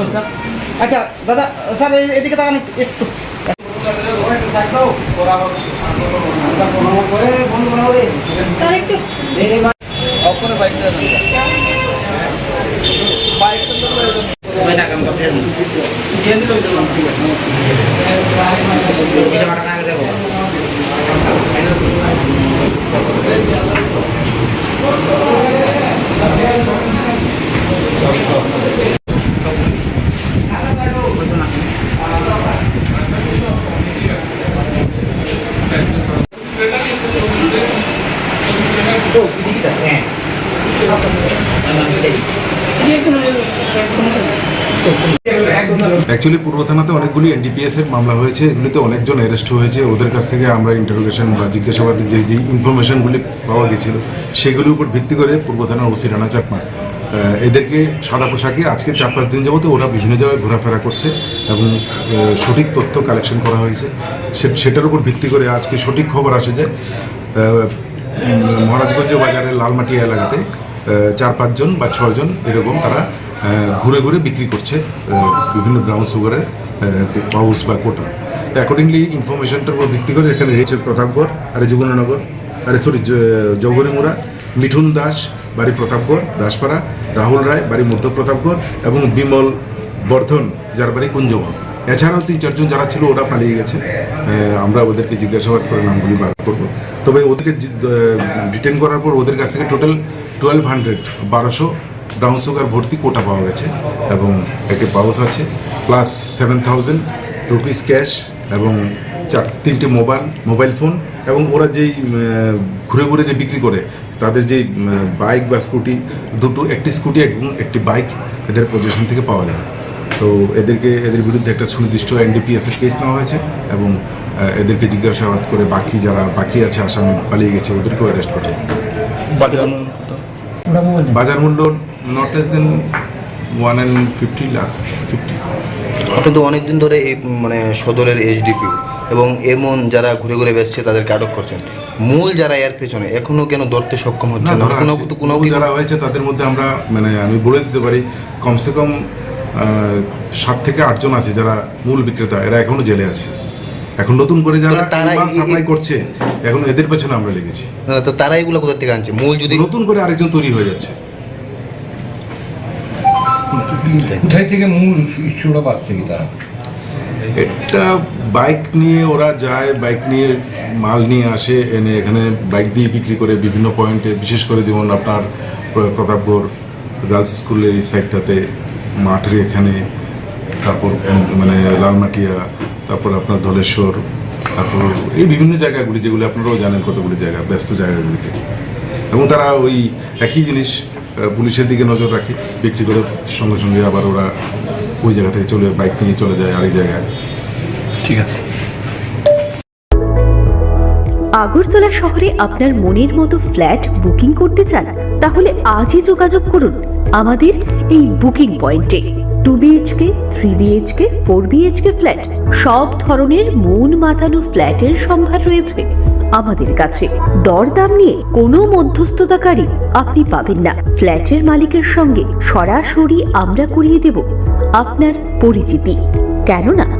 নুর ইসলাম আচ্ছা দাদা স্যার এদিকে তাকান একটু একটু অ্যাকচুয়ালি পূর্ব থানাতে অনেকগুলি এনডিপিএস এর মামলা হয়েছে। এগুলিতে অনেকজন অ্যারেস্ট হয়েছে। ওদের কাছ থেকে আমরা ইন্টারোগেশন বা জিজ্ঞাসাবাদের যে যে ইনফরমেশনগুলি পাওয়া গেছিল, সেগুলির উপর ভিত্তি করে পূর্ব থানার ওসি রানা চাকমা এদেরকে সাদা পোশাকে আজকে চার পাঁচ দিন যাবত ওরা বিভিন্ন জায়গায় ঘোরাফেরা করছে এবং সঠিক তথ্য কালেকশন করা হয়েছে। সেটার উপর ভিত্তি করে আজকে সঠিক খবর আসে যে মহারাজগঞ্জ বাজারের লালমাটিয়া এলাকাতে চার পাঁচজন বা ছয়জন এরকম তারা ঘুরে ঘুরে বিক্রি করছে বিভিন্ন ব্রাউন সুগারের পাউস বা কোটা। অ্যাকর্ডিংলি ইনফরমেশনটার উপর ভিত্তি করে এখানে রয়েছে প্রতাপগড়, আরে যুগননগর আরে সরি জৌহরিমুড়া, মিঠুন দাস, বাড়ি প্রতাপগড়, দাসপাড়া, রাহুল রায়, বাড়ি মধ্য প্রতাপগড় এবং বিমল বর্ধন, যার বাড়ি কুঞ্জবন। এছাড়াও তিন, চারজন যারা ছিল, ওরা পালিয়ে গেছে। আমরা ওদেরকে জিজ্ঞাসাবাদ করে নামগুলি বার করব। তবে ওদেরকে ডিটেন করার পর ওদের কাছ থেকে টোটাল টুয়েলভ হান্ড্রেড বারোশো ব্রাউন সুগার ভর্তি কোটা পাওয়া গেছে এবং একটি পাউস আছে plus seven thousand rupees cash এবং চার, তিনটে মোবাইল মোবাইল ফোন এবং ওরা যেই ঘুরে ঘুরে যে বিক্রি করে, তাদের যেই বাইক বা স্কুটি দুটো, একটি স্কুটি এবং একটি বাইক এদের পজিশন থেকে পাওয়া যায়। তো এদেরকে এদের বিরুদ্ধে একটা সুনির্দিষ্ট এনডিপিএস এর কেস নেওয়া হয়েছে এবং এদেরকে জিজ্ঞাসাবাদ করে বাকি যারা বাকি আছে আসামি পালিয়ে গেছে ওদেরকেও অ্যারেস্ট করা। বাজার মূল্য? Not less than one and fifty lakh fifty আপনি তো অনেকদিন ধরে এই মানে সদরের এইচডিপি এবং এমন যারা ঘুরে ঘুরে বেসছে তাদেরকে আটক করছেন। মূল যারা এর পেছনে এখনও কেন ধরতে সক্ষম হচ্ছে না কোনো কোনো যারা হয়েছে তাদের মধ্যে আমরা মানে আমি বলে দিতে পারি কমসে কম সাত থেকে আটজন আছে যারা মূল বিক্রেতা এরা এখনও জেলে আছে। এখন নতুন করে যারা তারা সাপ্লাই করছে এখন এদের পেছনে আমরা লেগেছি। তো তারা এগুলো কোথা থেকে আনছে? মূল যদি নতুন করে আরেকজন তৈরি হয়ে যাচ্ছে। কোথায় থেকে মূল ইস্যুটা পাচ্ছে কি তারা? এটা বাইক নিয়ে ওরা যায় বাইক নিয়ে মাল নিয়ে আসে এনে এখানে বাইক দিয়ে বিক্রি করে বিভিন্ন পয়েন্টে বিশেষ করে যেমন আপনার প্র- প্রতাপগড় গার্লস স্কুলের এই সাইডটাতে মাঠের এখানে তারপর মানে লালমাটিয়া তারপর আপনার ধলেশ্বর তারপর এই বিভিন্ন জায়গাগুলি যেগুলি আপনারাও জানেন কতগুলি জায়গা ব্যস্ত জায়গাগুলিতে। এবং তারা ওই একই জিনিস পুলিশের দিকে নজর রাখে বিক্রি করে সঙ্গে সঙ্গে আবার ওরা ওই জায়গা থেকে চলে বাইক নিয়ে চলে যায় আরেক জায়গায়। ঠিক আছে। আগরতলা শহরে আপনার মনের মতো ফ্ল্যাট বুকিং করতে চান তাহলে আজই যোগাযোগ করুন। আমাদের এই বুকিং পয়েন্টে two BHK three BHK four BHK flat, সব ধরনের মন মাতানো ফ্ল্যাটের সম্ভার রয়েছে। আমাদের কাছে দরদাম নিয়ে কোনো মধ্যস্থতাকারী আপনি পাবেন না। ফ্ল্যাটের মালিকের সঙ্গে সরাসরি আমরা করিয়ে দেব আপনার পরিচিতি। কেননা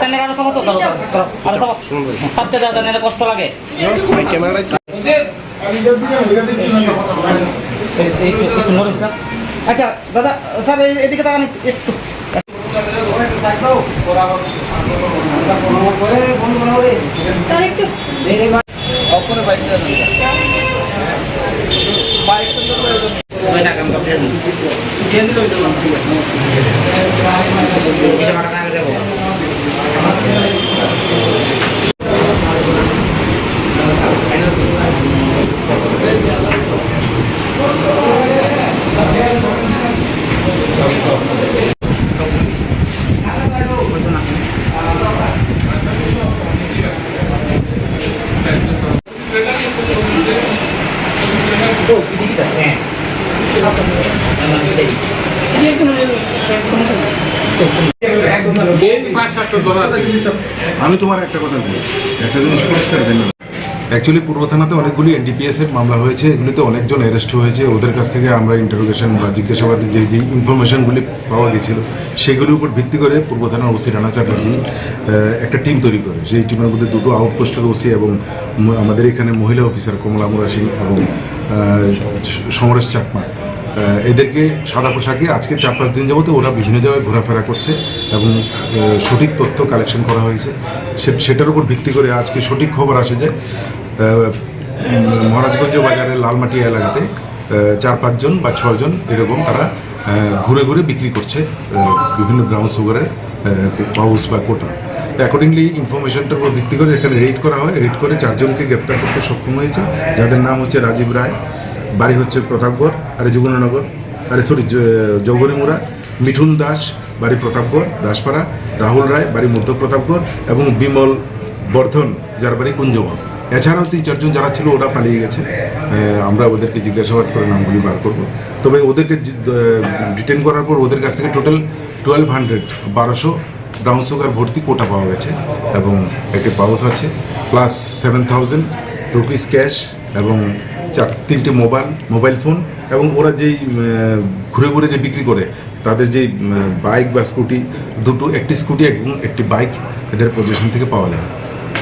তাহলে আরও সব তো ধরো ধরো আরও সব হাতে দাও তাহলে কষ্ট লাগে। আচ্ছা দাদা স্যার এদিকে তাকান একটু বাইক Obrigado. আমি তোমার একটা কথা বলি। একটা জিনিস পরিষ্কার অ্যাকচুয়ালি পূর্ব থানাতে অনেকগুলি এনডিপিএস এর মামলা হয়েছে। এগুলিতে অনেকজন অ্যারেস্ট হয়েছে। ওদের কাছ থেকে আমরা ইন্টারোগেশন বা জিজ্ঞাসাবাদে যে যে ইনফরমেশনগুলি পাওয়া গেছিল, সেগুলির উপর ভিত্তি করে পূর্ব থানার ওসি রানা চাকরি একটা টিম তৈরি করে। সেই টিমের মধ্যে দুটো আউটপোস্টের ওসি এবং আমাদের এখানে মহিলা অফিসার কমলা মুরা সিং এবং সমরেশ চাকমা। এদেরকে সাদা পোশাকে আজকে চার পাঁচ দিন যাবতে ওরা বিভিন্ন জায়গায় ঘোরাফেরা করছে এবং সঠিক তথ্য কালেকশন করা হয়েছে। সেটার উপর ভিত্তি করে আজকে সঠিক খবর আসে যে মহারাজগঞ্জ বাজারের লালমাটি এলাকাতে চার পাঁচজন বা ছয়জন এরকম তারা ঘুরে ঘুরে বিক্রি করছে বিভিন্ন ব্রাউন সুগারের পাউস বা কোটা অ্যাকর্ডিংলি ইনফরমেশনটার উপর ভিত্তি করে এখানে রেড করা হয়। রেড করে চারজনকে গ্রেপ্তার করতে সক্ষম হয়েছে। যাদের নাম হচ্ছে রাজীব রায়, বাড়ি হচ্ছে প্রতাপগড় আরে যুগনগর আরে সরি জৌগরিমুড়া, মিঠুন দাস, বাড়ি প্রতাপগড়, দাসপাড়া, রাহুল রায়, বাড়ি মধ্য প্রতাপগড় এবং বিমল বর্ধন, যার বাড়ি কুঞ্জবন। এছাড়াও তিন চারজন যারা ছিল, ওরা পালিয়ে গেছে। আমরা ওদেরকে জিজ্ঞাসাবাদ করে নামগুলি বার করব। তবে ওদেরকে ডিটেন করার পর ওদের কাছ থেকে টোটাল টুয়েলভ হান্ড্রেড বারোশো ব্রাউন সুগার ভর্তি কোটা পাওয়া গেছে এবং একটি পাউস আছে plus seven thousand rupees cash এবং চার, তিনটে মোবাইল মোবাইল ফোন এবং ওরা যেই ঘুরে ঘুরে যে বিক্রি করে তাদের যেই বাইক বা স্কুটি দুটো একটি স্কুটি এবং একটি বাইক এদের পজিশন থেকে পাওয়া যায়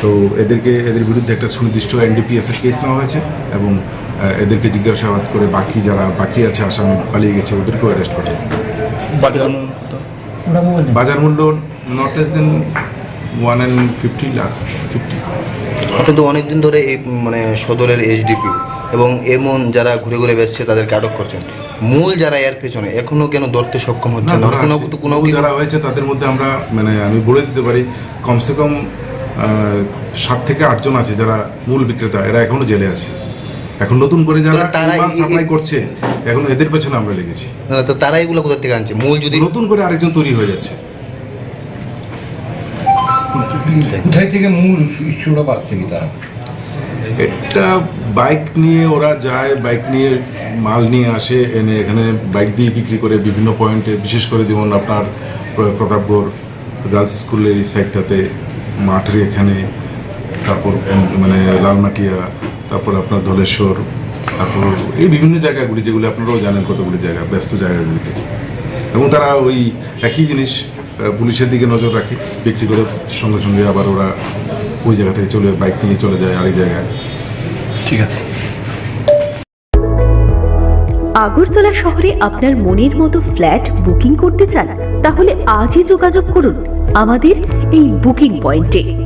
তো এদেরকে এদের বিরুদ্ধে একটা সুনির্দিষ্ট এনডিপিএস এর কেস নেওয়া হয়েছে এবং এদেরকে জিজ্ঞাসাবাদ করে বাকি যারা বাকি আছে আসামি পালিয়ে গেছে ওদেরকেও অ্যারেস্ট করা। বাজার মূল্য not less than one and fifty lakh fifty আপনি তো অনেকদিন ধরে এই মানে সদরের এইচডিপি এবং এমন যারা ঘুরে ঘুরে বেসছে তাদেরকে আটক করছেন। মূল যারা এর পেছনে এখনও কেন ধরতে সক্ষম হচ্ছে না? কোনো কোনো কোনো যারা হয়েছে তাদের মধ্যে আমরা মানে আমি বলে দিতে পারি কমসে কম সাত থেকে আটজন আছে যারা মূল বিক্রেতা এরা এখনও জেলে আছে। এখন নতুন করে যারা তারা সাপ্লাই করছে এখন এদের পেছনে আমরা লেগেছি। তো তারা এগুলো কোথা থেকে আনছে? মূল যদি নতুন করে আরেকজন তৈরি হয়ে যাচ্ছে। কোথায় থেকে মূল ইস্যুটা পাচ্ছে কি তারা? একটা বাইক নিয়ে ওরা যায়, বাইক নিয়ে মাল নিয়ে আসে, এনে এখানে বাইক দিয়ে বিক্রি করে বিভিন্ন পয়েন্টে, বিশেষ করে যেমন আপনার প্রতাপগড় গার্লস স্কুলের এই সাইডটাতে, মাঠের এখানে, তারপর মানে লালমাটিয়া, তারপর আপনার ধলেশ্বর, তারপর এই বিভিন্ন জায়গাগুলি যেগুলি আপনারাও জানেন কতগুলি জায়গা, ব্যস্ত জায়গাগুলিতে। এবং তারা ওই একই জিনিস পুলিশের দিকে নজর রাখে বিক্রি করে সঙ্গে সঙ্গে আবার ওরা ওই জায়গা থেকে চলে বাইক নিয়ে চলে যায় আরেক জায়গায়। ঠিক আছে। আগরতলা শহরে আপনার মনের মতো ফ্ল্যাট বুকিং করতে চান তাহলে আজই যোগাযোগ করুন। আমাদের এই বুকিং পয়েন্টে।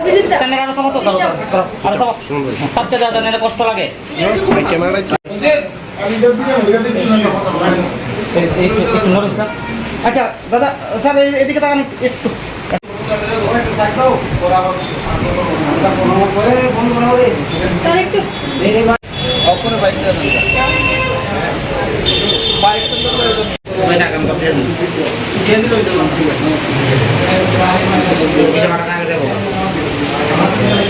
আরও সবচেয়ে দাদা কষ্ট লাগে আচ্ছা দাদা স্যার এদিকে তাকান একটু একটু হ্যাঁ